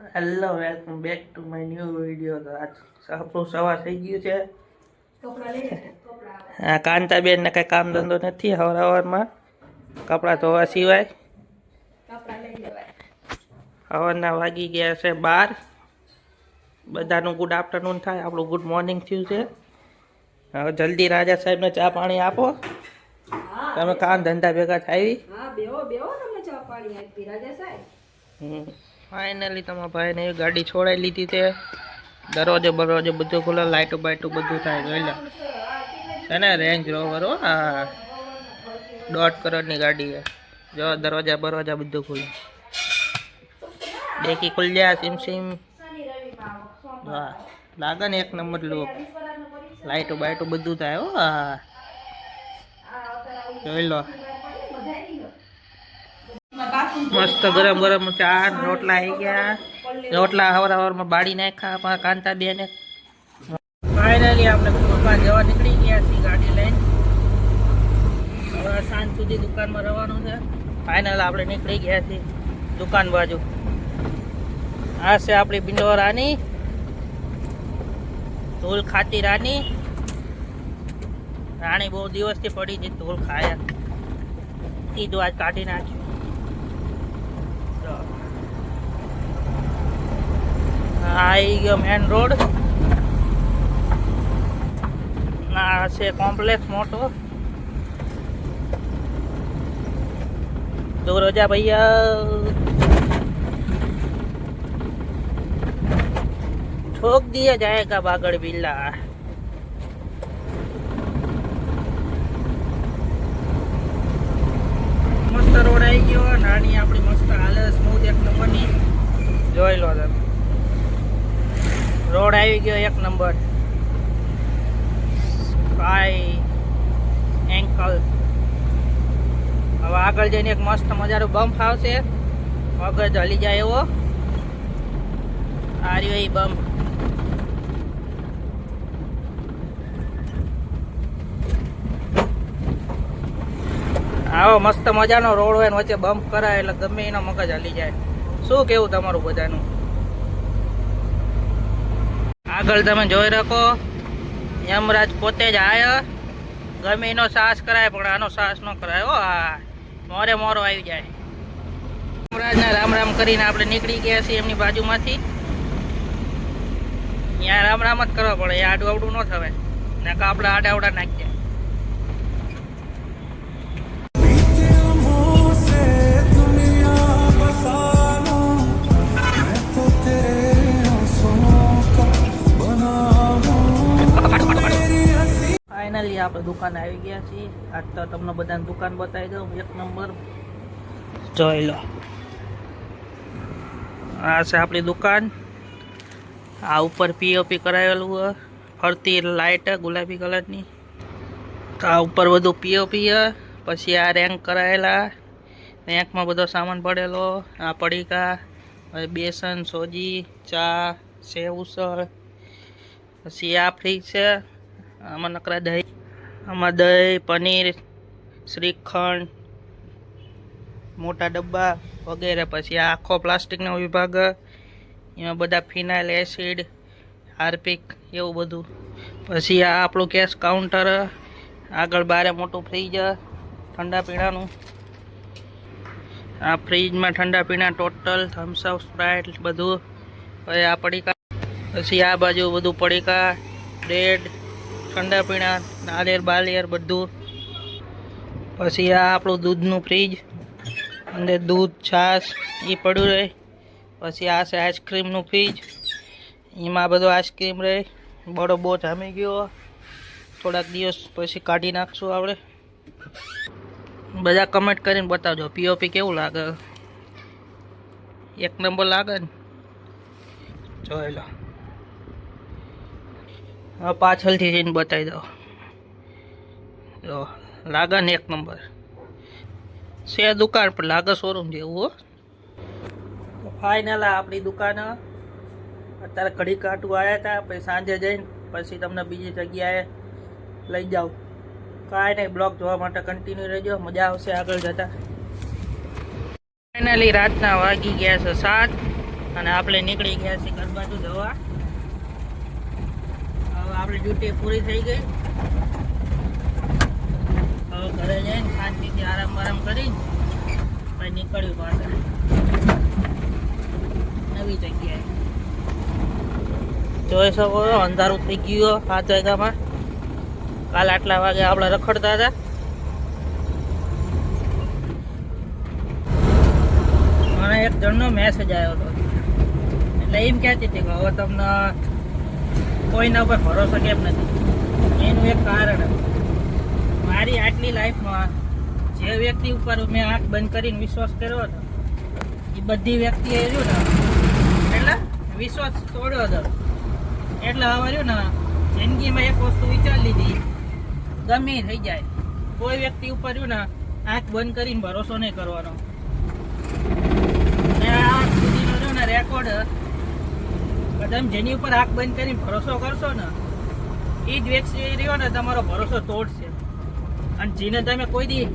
Hello welcome back to my new video તો આજ આપણું સવાર થઈ ગયું છે. હા કાંતાબેન ને કઈ કામ ધંધો નથી હવાર હવારમાં. કપડાં ધોવા સિવાય. હવારના વાગી ગયા છે બાર. બધાનું ગુડ આફ્ટરનૂન થાય. આપણું ગુડ મોર્નિંગ થયું છે. હવે જલ્દી રાજા સાહેબને ચા પાણી આપો. તમે કામ ધંધા ભેગા થાય. હા બેહો બેહો તમને ચા પાણી આપી. રાજા સાહેબ. ફાઇનલી તમારા ભાઈને એ ગાડી છોડાવી લીધી તે દરવાજો બરવાજો બધું ખુલે લાઇટો બાઇટો બધું થાય, જોઈ લે. છે ને રેન્જ રોવર હો દોઢ કરોડની ગાડી છે. જો, દરવાજા બરવાજા બધું ખુલે બેકી ખુલ ગયા સિમ સિમ. હા લાગે ને એક નંબર લોક લાઇટો બાઇટો બધું થાય હો હા જોઈ લો. મસ્ત ગરમ ગરમ ચા રોટલા આવી ગયા. રોટલા હવાર હવારમાં બાળી નાખ્યા. કાંતા બેને ફાઇનલી આપણે દુકાન જવા નીકળી ગયા છીએ ગાડી લઈને. હવે સાંજ સુધી દુકાનમાં રહેવાનું છે. ફાઇનલ આપણે નીકળી ગયા છીએ દુકાન બાજુ. આ છે આપણી બિંડો રાની. ધૂલ ખાતી રાની. રાણી બહુ દિવસથી પડી છે, ધૂલ ખાયા. કીધું આજ કાઢી નાખ્યું આવી ગયો મેન રોડ આ છે કોમ્પ્લેક્સ મોટો दो रोजा भैया ठोक दिया जाएगा बागड़ बिल्ला મસ્ત રોડ આવી ગયો નાની આવી ગયો એક નંબર. એન્કલ હવે આગળ જઈને એક મસ્ત મજાનો બમ્પ આવશે. મગજ હલી જાય એવો. આ રહ્યો એ બમ્પ આવો મસ્ત મજાનો રોડ હોય ને વચ્ચે બમ્પ કરાય એટલે ગમે એનો મગજ હલી જાય. શું કેવું તમારું બધાનું? આગળ તમે જોઈ રાખો યમરાજ પોતે જ આય. ગમે એનો સાહસ કરાય, પણ આનો સાહસ ન કરાય. હો આ મોરે મોરો આવી જાય. યમરાજના રામ રામ કરીને આપણે નીકળી ગયા છીએ એમની બાજુમાંથી. ત્યાં રામ રામ જ કરવા પડે, એ આડું આવડું ન થવે ને કાપડા આડા આવડા નાખીએ. આપણે દુકાન આવી ગયા છીએ. આજ તો તમને બધાને દુકાન બતાવી દઉં. એક નંબર. જોઈ લો. આ છે આપણી દુકાન. આ ઉપર પીઓપી કરાવેલું હોય ફરતી લાઇટ ગુલાબી કલરની આ ઉપર બધું પીઓપી પછી આ રેન્ક કરાયેલા રેન્કમાં બધો સામાન પડેલો આ પડીકા બેસન, સોજી, ચા સેવ ઉસળ પછી આ ફ્રીજ છે. આમાં નકરા દહીં આમાં દહીં, પનીર, શ્રીખંડ, મોટા ડબ્બા વગેરે. પછી આ આખો પ્લાસ્ટિકનો વિભાગ, એમાં બધા ફિનાઇલ, એસિડ, હાર્પિક એવું બધું. પછી આ આપણું કેશ કાઉન્ટર, આગળ બારે મોટું ફ્રીજ, ઠંડા પીણાનું. આ ફ્રીજમાં ઠંડા પીણા ટોટલ થમ્સઅપ સ્પ્રાઇટ બધું. પછી આ પડીકા. પછી આ બાજુ બધું પડીકા, બ્રેડ ઠંડા પીણા નાળિયેર બાલિયેર બધું. પછી આ આપણું દૂધનું ફ્રીજ અંદર દૂધ, છાશ એ પડ્યું રહે. પછી આ છે આઈસ્ક્રીમનું ફ્રીજ એમાં બધો આઈસ્ક્રીમ રહે. બડો બહુ જામી ગયો. થોડાક દિવસ પછી કાઢી નાખશું આપણે. બધા કમેન્ટ કરીને બતાવજો. પીઓપી કેવું લાગે? એક નંબર લાગે ને? જોઈ લો. પાછળથી જઈને બતાવી દો જો લાગે ને એક નંબર. છે દુકાન પણ લાગે શોરૂમ જેવું હો. ફાઇનલ આપણી દુકાન. અત્યારે કઢી કાઢું આવ્યા હતા પછી સાંજે જઈને, પછી તમને બીજી જગ્યાએ લઈ જાઉં. કાંઈ નહીં, બ્લોગ જોવા માટે કન્ટિન્યુ રહેજો, મજા આવશે આગળ જતા. ફાઇનલી રાતના વાગી ગયા છે સાત, અને આપણે નીકળી ગયા છીએ ઘર બાજુ જવા. આપણી ડ્યુટી પૂરી થઈ ગઈ. હવે ઘરે જઈને શાંતિથી આરામ આરામ કરી પછી નીકળ્યું પાછળ. નવી જગ્યાએ. જોઈ શકો છો, અંધારું થઈ ગયું સાત વાગ્યામાં. કાલ આટલા વાગે આપણે રખડતા હતા. મને એક જણનો મેસેજ આવ્યો હતો. એટલે એમ કહેતી હતી કે હવે તમને કોઈના ઉપર ભરોસો કેમ નથી? એનું એક કારણ મારી આટલી લાઈફમાં જે વ્યક્તિ ઉપર મેં આંખ બંધ કરીને વિશ્વાસ કર્યો હતો, એ બધી વ્યક્તિએ રહ્યું ને, એટલે વિશ્વાસ તોડ્યો હતો. એટલે હવે રહ્યું ને, જિંદગીમાં એક વસ્તુ વિચારી લીધી, ગમે થઈ જાય. કોઈ વ્યક્તિ ઉપર રહ્યું ને, આંખ બંધ કરીને ભરોસો નહીં કરવાનો. મેં આ સુધીનો રહ્યો ને રેકોર્ડ તમે જેની ઉપર આંખ બંધ કરીને ભરોસો કરશો ને એ જ વ્યક્તિ રહ્યો ને, તમારો ભરોસો તોડશે. અને જેને તમે કોઈ દી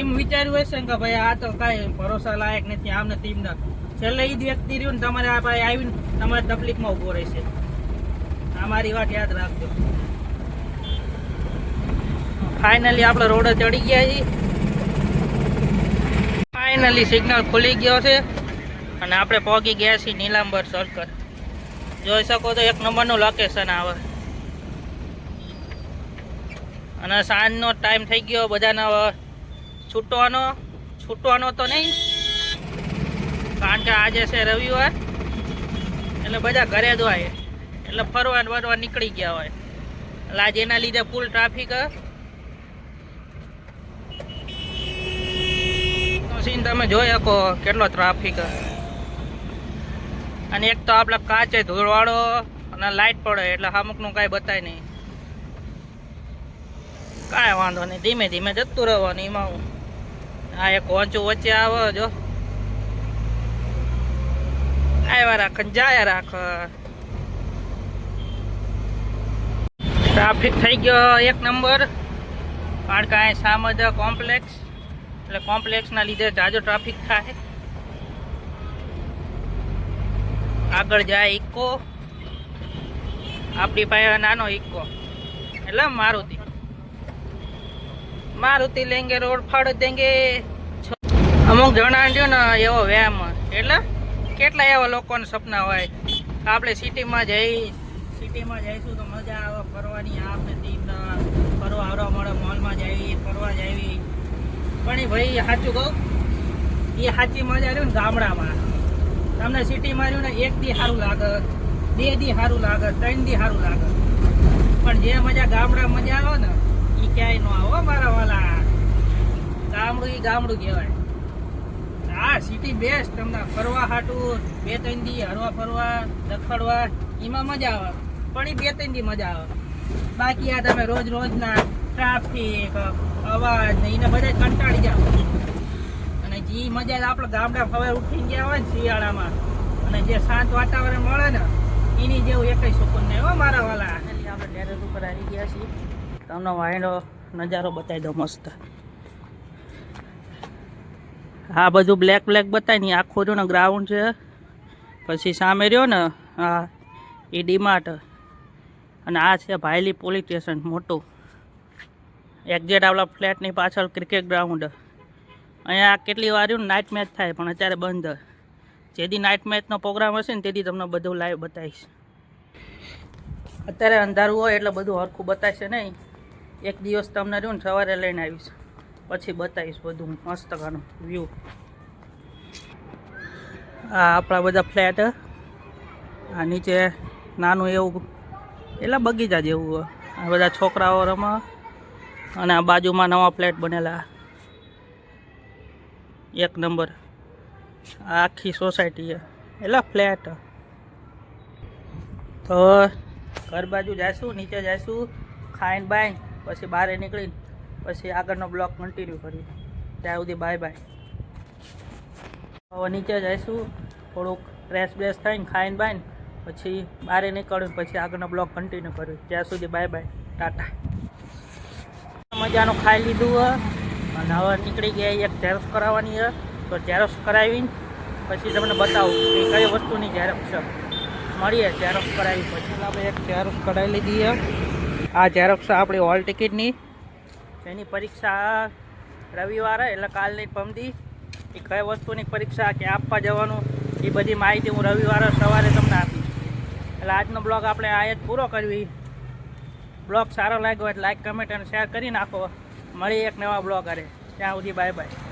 એમ વિચાર્યું હશે ને કે ભાઈ આ તો કાંઈ ભરોસા લાયક નથી, આમ નથી, એમ નથી. છેલ્લે એ જ વ્યક્તિ રહ્યું ને, તમારે આ ભાઈ આવીને તમારે તકલીફમાં ઊભો રહેશે. આ મારી વાત યાદ રાખજો. ફાઇનલી આપણે રોડે ચડી ગયા છીએ ફાઇનલી સિગ્નલ ખુલી ગયો છે. અને આપણે પહોંચી ગયા છીએ નીલાંબર સર્કલ જોઈ શકો તો એક નંબરનું લોકેશન આવે. અને સાંજનો ટાઈમ થઈ ગયો, બધાને છૂટવાનો. છૂટવાનો તો નહીં, કારણ કે આજે છે રવિવાર, એટલે બધા ઘરે જ હોય. એટલે ફરવા ફરવા નીકળી ગયા હોય. એટલે આજે એના લીધે ફૂલ ટ્રાફિક સીન તમે જોઈ શકો કેટલો ટ્રાફિક અને એક તો આપણે કાચે ધૂળવાળો અને લાઈટ પડે એટલે અમુકનું કાંઈ બતાય નહીં. કાંઈ વાંધો નહીં, ધીમે ધીમે જતું રહેવાનું એમાં હું. આ એક ઓંચું વચ્ચે આવે જો. આવ્યા રાખ જાય રાખ. ટ્રાફિક થઈ ગયો એક નંબર. કારણ કે અહીં સામદ કોમ્પ્લેક્સ એટલે કોમ્પ્લેક્સના લીધે જાજો ટ્રાફિક થાય. આગળ જાય ઇકો. આપણી પાસે નાનો ઇકો. એટલે મારુતિ. મારુતિ લેંગે, રોડ ફાડ દેંગે. અમુક જણા ને એવો વ્યાયામ. એટલે કેટલા એવા લોકોને સપના હોય. આપણે સિટીમાં જઈ, સિટીમાં જઈશું તો મજા આવે. ફરવાની આપણે ફરવા આવવા મળે, મોલમાં જઈએ, ફરવા જાય પણ એ ભાઈ સાચું કહું, એ સાચી મજા રહ્યું ને ગામડામાં. તમને સિટીમાં રહ્યું ને એક દી સારું લાગે, બે દી સારું લાગે, ત્રણ દી સારું લાગે. પણ જે મજા ગામડા મજા આવે ને એ ક્યાંય ન આવો મારા વાલા. ગામડું એ ગામડું કહેવાય. હા સિટી બેસ્ટ તમને ફરવા હાટું, બે ત્રણ દી હરવા ફરવા દખડવા એમાં મજા આવે. પણ એ બે ત્રણ દી મજા આવે. બાકી આ તમે રોજ રોજના ટ્રાફિક અવાજ ને એને બધા કંટાળી જાવ જે મજા આપણે ગામડા હવે ઉઠી ગયા હોય ને શિયાળામાં, અને જે શાંત વાતાવરણ મળે ને, એની જેવું એક સુકૂન નહીં હો મારા વાલા. આપણે ટેરેસ ઉપર આવી ગયા છીએ. તમને વાયડો નજારો બતાવી દો મસ્ત. આ બધું બ્લેક બ્લેક બતાવી ને આખું રહ્યો ને ગ્રાઉન્ડ છે. પછી સામે રહ્યો ને હા એ ડીમાર્ટ અને આ છે ભાયલી પોલીસ સ્ટેશન, મોટું. એક્ઝેટ આપણા ફ્લેટની પાછળ ક્રિકેટ ગ્રાઉન્ડ અહીંયા કેટલી વાર નાઇટ મેચ થાય, પણ અત્યારે બંધ. જેથી નાઇટ મેચનો પ્રોગ્રામ હશે ને તેથી તમને બધું લાઈવ બતાવીશ. અત્યારે અંધારું હોય એટલે બધું હરખું બતાવશે નહીં. એક દિવસ તમને રહ્યું ને સવારે લઈને આવીશ. પછી બતાવીશ બધું મસ્ત ઘણું વ્યૂ આ આપણા બધા ફ્લેટ આ નીચે નાનું એવું, એટલે બગીચા જેવું. આ બધા છોકરાઓ રમે. અને આ બાજુમાં નવા ફ્લેટ બનેલા. એક નંબર. આખી સોસાયટી એટલે ફ્લેટ. તો ઘર બાજુ જઈશું, નીચે જઈશું, ખાઈને બાય પછી બહાર નીકળીને, પછી આગળનો બ્લોક કન્ટિન્યુ કરીએ. ત્યાં સુધી બાય બાય હવે નીચે જઈશું, થોડુંક ફ્રેશ બ્રેશ થઈને ખાઈને બાય પછી બહાર નીકળ્યું પછી આગળનો બ્લોક કન્ટિન્યુ કર્યું ત્યાં સુધી બાય બાય ટાટા. મજાનું ખાઈ લીધું અને હવે નીકળી ગયા એક ઝેરોક્ષ કરાવવાની છે. તો ઝેરોક્ષ કરાવીને પછી તમને બતાવું કે કઈ વસ્તુની ઝેરોક્ષ મળીએ ઝેરોક્ષ કરાવી, પછી આપણે એક ઝેરોક્ષ કરાવી લીધી છે. આ ઝેરોક્ષ આપણી હોલ ટિકિટની એની પરીક્ષા રવિવારે, એટલે કાલની પમદી. એ કઈ વસ્તુની પરીક્ષા, ક્યાં આપવા જવાનું, એ બધી માહિતી હું રવિવારે સવારે તમને આપીશ. એટલે આજનો બ્લોગ આપણે આ જ પૂરો કરવી. બ્લોગ સારો લાગ્યો હોય લાઈક કમેન્ટ અને શેર કરી નાખો. મળી એક નવા બ્લોગ અરે ત્યાં સુધી બાય બાય.